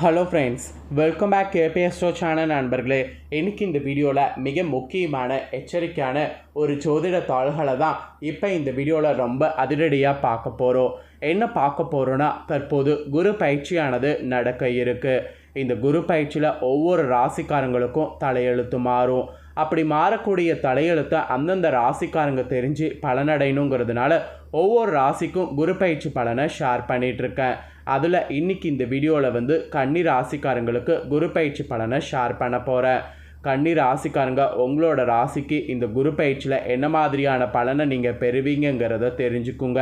Hello friends welcome back கேபிஎஸ்டோ channel நண்பர்களே. இன்றைக்கி இந்த வீடியோவில் மிக முக்கியமான எச்சரிக்கையான ஒரு ஜோதிட தாள்களை தான் இப்போ இந்த வீடியோவில் ரொம்ப அதிரடியாக பார்க்க போகிறோம் என்ன பார்க்க போகிறோன்னா தற்போது குரு பயிற்சியானது நடக்க இருக்குது இந்த குரு பயிற்சியில் ஒவ்வொரு ராசிக்காரங்களுக்கும் தலையெழுத்து மாறும். அப்படி மாறக்கூடிய தலையெழுத்தை அந்தந்த ராசிக்காரங்க தெரிஞ்சு பலனடையணுங்கிறதுனால ஒவ்வொரு ராசிக்கும் குரு பயிற்சி பலனை ஷேர் பண்ணிகிட்ருக்கேன் அதில் இன்னைக்கு இந்த வீடியோவில் வந்து கன்னி ராசிக்காரங்களுக்கு குரு பயிற்சி பலனை ஷேர் பண்ண போகிறேன் கன்னி ராசிக்காரங்க உங்களோட ராசிக்கு இந்த குரு பயிற்சியில் என்ன மாதிரியான பலனை நீங்கள் பெறுவீங்கங்கிறத தெரிஞ்சுக்குங்க.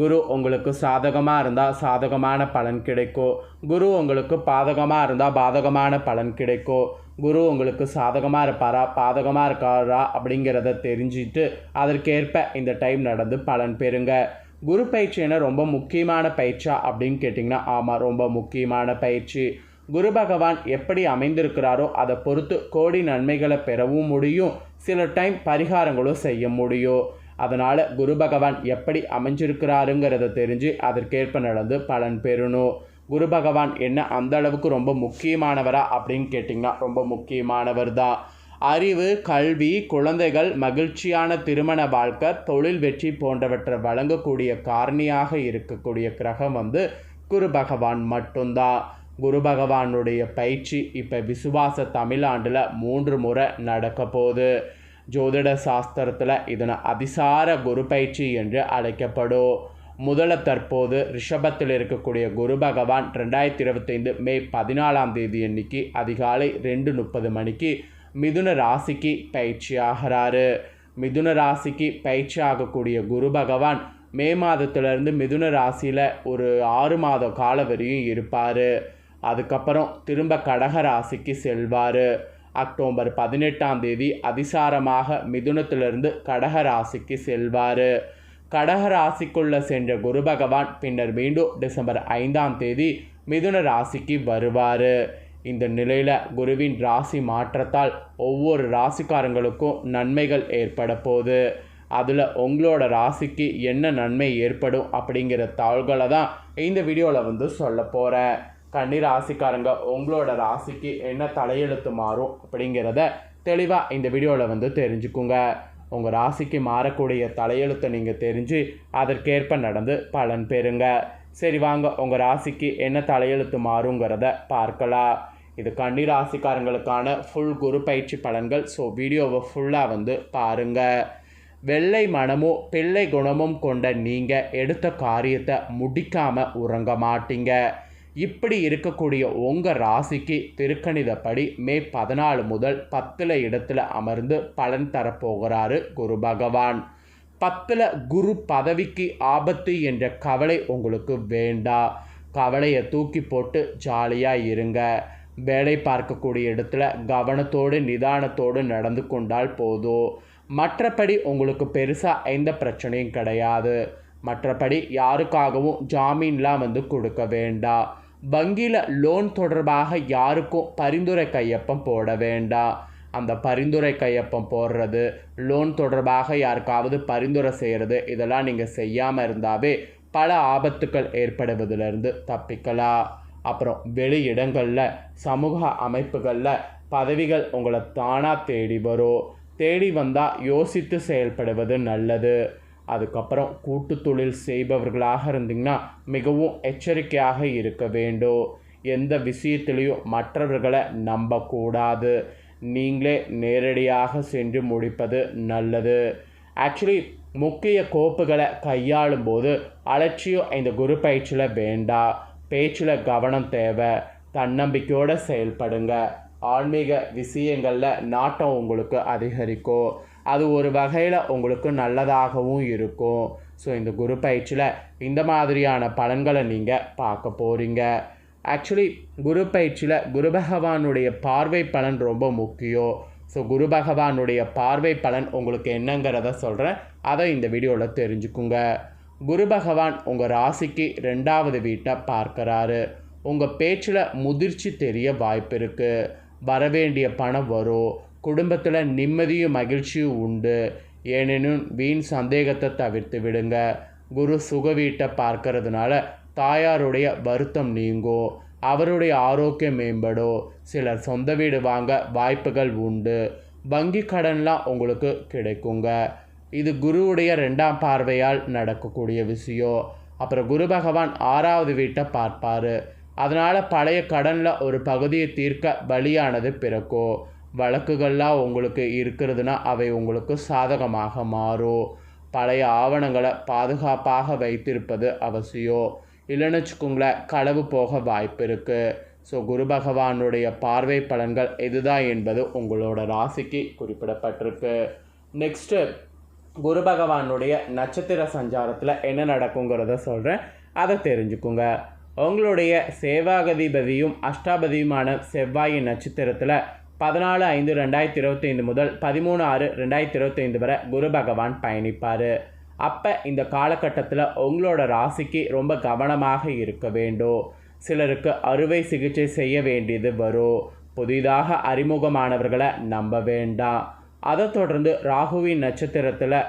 குரு உங்களுக்கு சாதகமாக இருந்தால் சாதகமான பலன் கிடைக்கும். குரு உங்களுக்கு பாதகமாக இருந்தால் பாதகமான பலன் கிடைக்கும். குரு உங்களுக்கு சாதகமாக இருப்பாரா பாதகமாக இருக்காரா அப்படிங்கிறத தெரிஞ்சுட்டு அதற்கேற்ப இந்த டைம் நடந்து பலன் பெறுங்க. குரு பயிற்சி என்ன? ரொம்ப முக்கியமான பயிற்சியா அப்படின்னு கேட்டிங்கன்னா ஆமாம் ரொம்ப முக்கியமான பயிற்சி. குரு பகவான் எப்படி அமைந்திருக்கிறாரோ அதை பொறுத்து கோடி நன்மைகளை பெறவும் முடியும். சில டைம் பரிகாரங்களும் செய்ய முடியும். அதனால் குரு பகவான் எப்படி அமைஞ்சிருக்கிறாருங்கிறத தெரிஞ்சு அதற்கேற்ப நடந்து பலன் பெறணும். குரு பகவான் என்ன அந்த அளவுக்கு ரொம்ப முக்கியமானவரா அப்படின்னு கேட்டிங்கன்னா ரொம்ப முக்கியமானவர் தான். அறிவு கல்வி குழந்தைகள் மகிழ்ச்சியான திருமண வாழ்க்கை தொழில் வெற்றி போன்றவற்றை வழங்கக்கூடிய காரணியாக இருக்கக்கூடிய கிரகம் வந்து குரு பகவான் மட்டும்தான் குரு பகவானுடைய பயிற்சி இப்போ விசுவாச தமிழாண்டில் மூன்று முறை நடக்க போகுது. ஜோதிட சாஸ்திரத்தில் இதனை அதிசார குரு பயிற்சி என்று அழைக்கப்படும். முதல தற்போது ரிஷபத்தில் இருக்கக்கூடிய குரு பகவான் ரெண்டாயிரத்தி இருபத்தைந்து மே பதினாலாம் தேதி அன்னைக்கு அதிகாலை ரெண்டு முப்பது மணிக்கு மிதுன ராசிக்கு பயிற்சியாகிறாரு. மிதுன ராசிக்கு பயிற்சி ஆகக்கூடிய குரு பகவான் மே மாதத்திலிருந்து மிதுன ராசியில் ஒரு ஆறு மாத கால வரையும் இருப்பார். அதுக்கப்புறம் திரும்ப கடக ராசிக்கு செல்வார். அக்டோபர் பதினெட்டாம் தேதி அதிசாரமாக மிதுனத்திலிருந்து கடக ராசிக்கு செல்வார். கடக ராசிக்குள்ள சென்ற குரு பகவான் பின்னர் மீண்டும் டிசம்பர் ஐந்தாம் தேதி மிதுன ராசிக்கு வருவார். இந்த நிலையில் குருவின் ராசி மாற்றத்தால் ஒவ்வொரு ராசிக்காரங்களுக்கும் நன்மைகள் ஏற்பட போகுது. அதில் உங்களோட ராசிக்கு என்ன நன்மை ஏற்படும் அப்படிங்கிற தாள்களை தான் இந்த வீடியோவில் வந்து சொல்ல போகிறேன் கன்னி ராசிக்காரங்க உங்களோட ராசிக்கு என்ன தலையெழுத்து மாறும் அப்படிங்கிறத தெளிவாக இந்த வீடியோவில் வந்து தெரிஞ்சுக்குங்க. உங்கள் ராசிக்கு மாறக்கூடிய தலையெழுத்தை நீங்கள் தெரிஞ்சு அதற்கேற்ப நடந்து பலன் பெறுங்க. சரி வாங்க உங்கள் ராசிக்கு என்ன தலையெழுத்து மாறுங்கிறத பார்க்கலாம். இது கன்னி ராசிக்காரங்களுக்கான ஃபுல் குரு பயிற்சி பலன்கள். ஸோ வீடியோவை ஃபுல்லாக வந்து பாருங்கள் வெள்ளை மனமும் பிள்ளை குணமும் கொண்ட நீங்கள் எடுத்த காரியத்தை முடிக்காமல் உறங்க மாட்டீங்க. இப்படி இருக்கக்கூடிய உங்கள் ராசிக்கு திருக்கணிதப்படி மே பதினாலு முதல் பத்தில் இடத்துல அமர்ந்து பலன் தரப்போகிறாரு குரு பகவான். பத்தில் குரு பதவிக்கு ஆபத்து என்ற கவலை உங்களுக்கு வேண்டாம் கவலையை தூக்கி போட்டு ஜாலியாக இருங்க. வேலை பார்க்கக்கூடிய இடத்துல கவனத்தோடு நிதானத்தோடு நடந்து கொண்டால் போதும். மற்றபடி உங்களுக்கு பெருசாக எந்த பிரச்சனையும் கிடையாது. மற்றபடி யாருக்காகவும் ஜாமீன்லாம் வந்து கொடுக்க வேண்டாம். வங்கியில் லோன் தொடர்பாக யாருக்கும் பரிந்துரை கையொப்பம் போட வேண்டாம். அந்த பரிந்துரை கையொப்பம் போடுறது லோன் தொடர்பாக யாருக்காவது பரிந்துரை செய்கிறது இதெல்லாம் நீங்கள் செய்யாமல் இருந்தாவே பல ஆபத்துக்கள் ஏற்படுவதிலிருந்து தப்பிக்கலாம். அப்புறம் வெளி இடங்களில் சமூக அமைப்புகளில் பதவிகள் உங்களை தானாக தேடி வரும். தேடி வந்தால் யோசித்து செயல்படுவது நல்லது. அதுக்கப்புறம் கூட்டு தொழில் செய்பவர்களாக இருந்தீங்கன்னா மிகவும் எச்சரிக்கையாக இருக்க வேண்டும். எந்த விஷயத்திலையும் மற்றவர்களை நம்பக்கூடாது. நீங்களே நேரடியாக சென்று முடிப்பது நல்லது. ஆக்சுவலி முக்கிய கோப்புகளை கையாளும் போது அலட்சியம் இந்த குரு பயிற்சியில் வேண்டாம். பேச்சில் கவனம் தேவை தன்னம்பிக்கையோடு செயல்படுங்க. ஆன்மீக விஷயங்களில் நாட்டம் உங்களுக்கு அதிகரிக்கும். அது ஒரு வகையில் உங்களுக்கு நல்லதாகவும் இருக்கும். ஸோ இந்த குரு பயிற்சியில் இந்த மாதிரியான பலன்களை நீங்கள் பார்க்க போகிறீங்க ஆக்சுவலி குரு பயிற்சியில் குரு பகவானுடைய பார்வை பலன் ரொம்ப முக்கியம். ஸோ குரு பகவானுடைய பார்வை பலன் உங்களுக்கு என்னங்கிறத சொல்கிறேன் அதை இந்த வீடியோவில் தெரிஞ்சுக்குங்க. குரு பகவான் உங்கள் ராசிக்கு ரெண்டாவது வீட்டை பார்க்குறாரு. உங்கள் பேச்சில் முதிர்ச்சி தெரிய வாய்ப்பு இருக்குது வரவேண்டிய பணம் வரும். குடும்பத்தில் நிம்மதியும் மகிழ்ச்சியும் உண்டு. ஏனெனும் வீண் சந்தேகத்தை தவிர்த்து விடுங்க. குரு சுக வீட்டை பார்க்கறதுனால தாயாருடைய வருத்தம் நீங்கும். அவருடைய ஆரோக்கியம் மேம்படும். சிலர் சொந்த வீடு வாங்க வாய்ப்புகள் உண்டு. வங்கி கடன்லாம் உங்களுக்கு கிடைக்குங்க. இது குருவுடைய ரெண்டாம் பார்வையால் நடக்கக்கூடிய விஷயம். அப்புறம் குரு பகவான் ஆறாவது வீட்டை பார்ப்பார். அதனால் பழைய கடனில் ஒரு பகுதியை தீர்க்க பலியானது பிறக்கும். வழக்குகள்லாம் உங்களுக்கு இருக்கிறதுனா அவை உங்களுக்கு சாதகமாக மாறும். பழைய ஆவணங்களை பாதுகாப்பாக வைத்திருப்பது அவசியம். இல்லைன்னு வச்சுக்கோங்களேன் களவு போக வாய்ப்பு இருக்குது ஸோ குரு பகவானுடைய பார்வை பலன்கள் இதுதான் என்பது உங்களோட ராசிக்கு குறிப்பிடப்பட்டிருக்கு. நெக்ஸ்ட்டு குரு பகவானுடைய நட்சத்திர சஞ்சாரத்தில் என்ன நடக்குங்கிறத சொல்கிறேன் அதை தெரிஞ்சுக்குங்க. உங்களுடைய சேவாகதிபதியும் அஷ்டாபதியுமான செவ்வாயின் நட்சத்திரத்தில் பதினாலு ஐந்து ரெண்டாயிரத்தி இருபத்தைந்து முதல் பதிமூணு ஆறு ரெண்டாயிரத்தி இருபத்தைந்து வரை குரு பகவான் பயணிப்பார். அப்போ இந்த காலகட்டத்தில் உங்களோட ராசிக்கு ரொம்ப கவனமாக இருக்க வேண்டும். சிலருக்கு அறுவை சிகிச்சை செய்ய வேண்டியது வரும். புதிதாக அறிமுகமானவர்களை நம்ப வேண்டாம். அதை தொடர்ந்து ராகுவின் நட்சத்திரத்தில்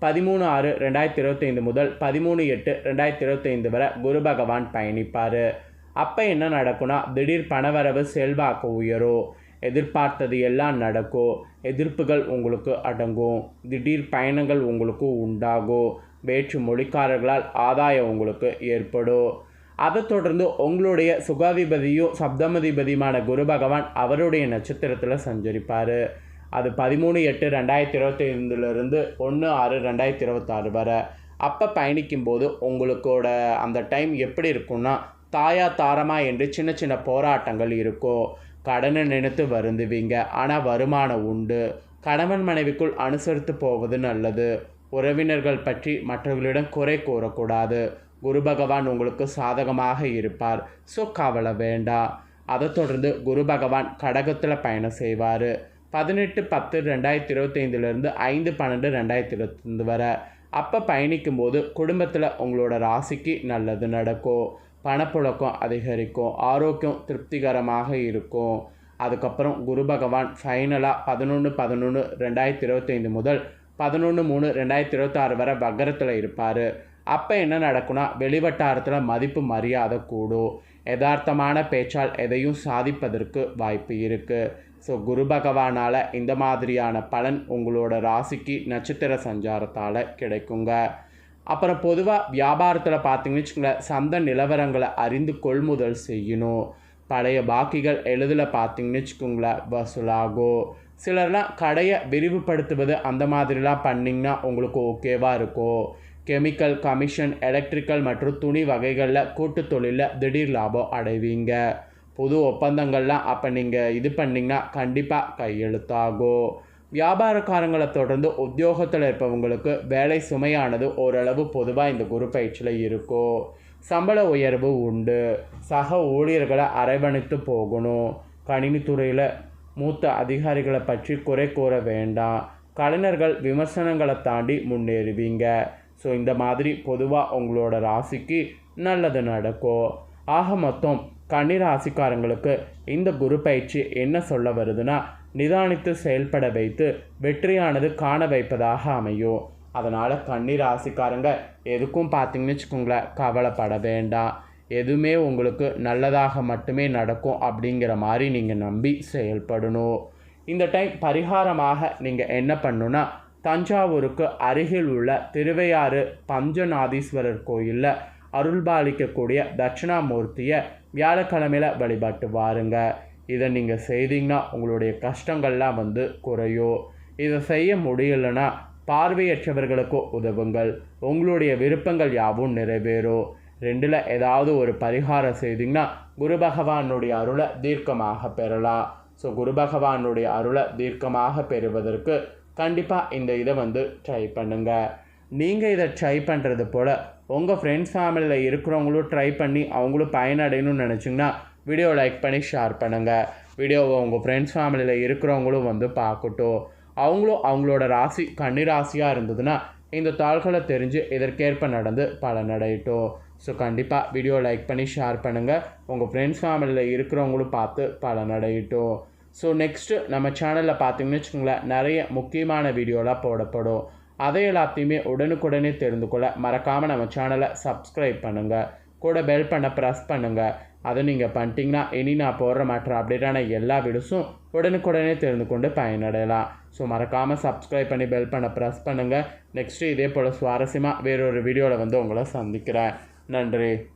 பதிமூணு ஆறு ரெண்டாயிரத்தி இருபத்தைந்து முதல் பதிமூணு எட்டு ரெண்டாயிரத்தி இருபத்தைந்து வரை குரு பகவான் பயணிப்பார். அப்போ என்ன நடக்கும்னா திடீர் பணவரவு செல்வாக்கு உயரும். எதிர்பார்த்தது எல்லாம் நடக்கும். எதிர்ப்புகள் உங்களுக்கு அடங்கும். திடீர் பயணங்கள் உங்களுக்கு உண்டாகும். வேற்று மொழிக்காரர்களால் ஆதாயம் உங்களுக்கு ஏற்படும். அதை தொடர்ந்து உங்களுடைய சுகாதிபதியும் சப்தமதிபதியுமான குரு பகவான் அவருடைய நட்சத்திரத்தில் சஞ்சரிப்பார். அது பதிமூணு எட்டு ரெண்டாயிரத்தி இருபத்தி ஐந்துலேருந்து ஒன்று ஆறு ரெண்டாயிரத்தி இருபத்தாறு வரை. அப்போ பயணிக்கும்போது உங்களுக்கோட அந்த டைம் எப்படி இருக்கும்னா தாயா தாரமா என்று சின்ன சின்ன போராட்டங்கள் இருக்கும் கடனை நினைத்து வருந்துவீங்க. ஆனால் வருமானம் உண்டு. கணவன் மனைவிக்குள் அனுசரித்து போவது நல்லது. உறவினர்கள் பற்றி மற்றவர்களிடம் குறை கூறக்கூடாது. குரு பகவான் உங்களுக்கு சாதகமாக இருப்பார். ஸோ கவலை வேண்டாம். அதை தொடர்ந்து குரு பகவான் கடகத்தில் பயணம் செய்வார். பதினெட்டு பத்து ரெண்டாயிரத்தி இருபத்தைந்துலேருந்து ஐந்து பன்னெண்டு ரெண்டாயிரத்தி இருபத்தைந்து வரை. அப்போ பயணிக்கும்போது குடும்பத்தில் உங்களோட ராசிக்கு நல்லது நடக்கும். பணப்புழக்கம் அதிகரிக்கும். ஆரோக்கியம் திருப்திகரமாக இருக்கும். அதுக்கப்புறம் குரு பகவான் ஃபைனலாக பதினொன்று பதினொன்று ரெண்டாயிரத்தி இருபத்தைந்து முதல் பதினொன்று மூணு ரெண்டாயிரத்தி இருபத்தாறு வரை வக்கரத்தில் இருப்பார். அப்போ என்ன நடக்கும்னா வெளிவட்டாரத்தில் மதிப்பு மரியாதை கூடும். யதார்த்தமான பேச்சால் எதையும் சாதிப்பதற்கு வாய்ப்பு இருக்குது ஸோ குரு பகவானால் இந்த மாதிரியான பலன் உங்களோட ராசிக்கு நட்சத்திர சஞ்சாரத்தால் கிடைக்குங்க. அப்புறம் பொதுவாக வியாபாரத்தில் பார்த்தீங்கன்னு வச்சுக்கோங்களேன் சந்த நிலவரங்களை அறிந்து கொள்முதல் செய்யணும். பழைய பாக்கிகள் எழுதில் பார்த்தீங்கன்னு வச்சுக்கோங்களேன் வசூலாகும் சிலர்லாம் கடையை விரிவுபடுத்துவது அந்த மாதிரிலாம் பண்ணிங்கன்னா உங்களுக்கு ஓகேவாக இருக்கும். கெமிக்கல் கமிஷன் எலக்ட்ரிக்கல் மற்றும் துணி வகைகளில் கூட்டு தொழிலில் திடீர் லாபம் அடைவீங்க. புது ஒப்பந்தங்கள்லாம் அப்போ நீங்கள் இது பண்ணிங்கன்னா கண்டிப்பாக கையெழுத்தாகும் வியாபாரக்காரங்களை தொடர்ந்து உத்தியோகத்தில் இருப்பவங்களுக்கு வேலை சுமையானது ஓரளவு பொதுவாக இந்த குரு பயிற்சியில் இருக்கும் சம்பள உயர்வு உண்டு. சக ஊழியர்களை அரவணைத்து போகணும். கணினித்துறையில் மூத்த அதிகாரிகளை பற்றி குறை கூற வேண்டாம். கலைஞர்கள் விமர்சனங்களை தாண்டி முன்னேறுவீங்க. ஸோ இந்த மாதிரி பொதுவாக உங்களோட ராசிக்கு நல்லது நடக்கும் ஆக மொத்தம் கன்னிராசிக்காரங்களுக்கு இந்த குரு பயிற்சி என்ன சொல்ல வருதுன்னா நிதானித்து செயல்பட வைத்து வெற்றியானது காண வைப்பதாக அமையும். அதனால் கன்னிராசிக்காரங்க எதுக்கும் பார்த்தீங்கன்னு வச்சுக்கோங்களேன் கவலைப்பட வேண்டாம். எதுவுமே உங்களுக்கு நல்லதாக மட்டுமே நடக்கும் அப்படிங்கிற மாதிரி நீங்கள் நம்பி செயல்படணும். இந்த டைம் பரிகாரமாக நீங்கள் என்ன பண்ணுன்னா தஞ்சாவூருக்கு அருகில் உள்ள திருவையாறு பஞ்சநாதீஸ்வரர் கோயிலில் அருள்பாலிக்கக்கூடிய தட்சிணாமூர்த்தியை வியாழக்கிழமையில் வழிபாட்டு வாருங்க. இதை நீங்கள் செய்தீங்கன்னா உங்களுடைய கஷ்டங்கள்லாம் வந்து குறையும். இதை செய்ய முடியலைன்னா பார்வையற்றவர்களுக்கு உதவுங்கள். உங்களுடைய விருப்பங்கள் யாவும் நிறைவேறும். ரெண்டில் ஏதாவது ஒரு பரிகாரம் செய்தீங்கன்னா குரு பகவானுடைய அருளை தீர்க்கமாக பெறலாம். ஸோ குரு பகவானுடைய அருளை தீர்க்கமாக பெறுவதற்கு கண்டிப்பாக இந்த இதை வந்து ட்ரை பண்ணுங்கள் நீங்கள் இதை ட்ரை பண்ணுறது போல் உங்கள் ஃப்ரெண்ட்ஸ் ஃபேமிலியில் இருக்கிறவங்களும் ட்ரை பண்ணி அவங்களும் பயனடையணும்னு நினச்சிங்கன்னா வீடியோ லைக் பண்ணி ஷேர் பண்ணுங்கள் வீடியோவை உங்கள் ஃப்ரெண்ட்ஸ் ஃபேமிலியில் இருக்கிறவங்களும் வந்து பார்க்கட்டும். அவங்களும் அவங்களோட ராசி கன்னி ராசியாக இருந்ததுன்னா இந்த தாள்களை தெரிஞ்சு இதற்கேற்ப நடந்து பலனடையட்டும். ஸோ கண்டிப்பாக வீடியோ லைக் பண்ணி ஷேர் பண்ணுங்கள் உங்கள் ஃப்ரெண்ட்ஸ் ஃபேமிலியில் இருக்கிறவங்களும் பார்த்து பலனடையட்டும். ஸோ நெக்ஸ்ட்டு நம்ம சேனலில் பார்த்தீங்கன்னு வச்சுக்கோங்களேன் நிறைய முக்கியமான வீடியோலாம் போடப்படும். அதை எல்லாத்தையுமே உடனுக்குடனே தெரிந்து கொள்ள மறக்காமல் நம்ம சேனலை சப்ஸ்கிரைப் பண்ணுங்கள் கூட பெல் பண்ண ப்ரெஸ் பண்ணுங்கள் அதை நீங்கள் பண்ணிட்டீங்கன்னா இனி நான் போடுற மற்ற அப்டேட்டான எல்லா வீடியோஸும் உடனுக்குடனே தெரிந்து கொண்டு பயனடையலாம். ஸோ மறக்காமல் சப்ஸ்கிரைப் பண்ணி பெல் பண்ண ப்ரெஸ் பண்ணுங்கள் நெக்ஸ்ட்டு இதே போல் சுவாரஸ்யமாக வேறொரு வீடியோவில் வந்து உங்களை சந்திக்கிறேன். நன்றி.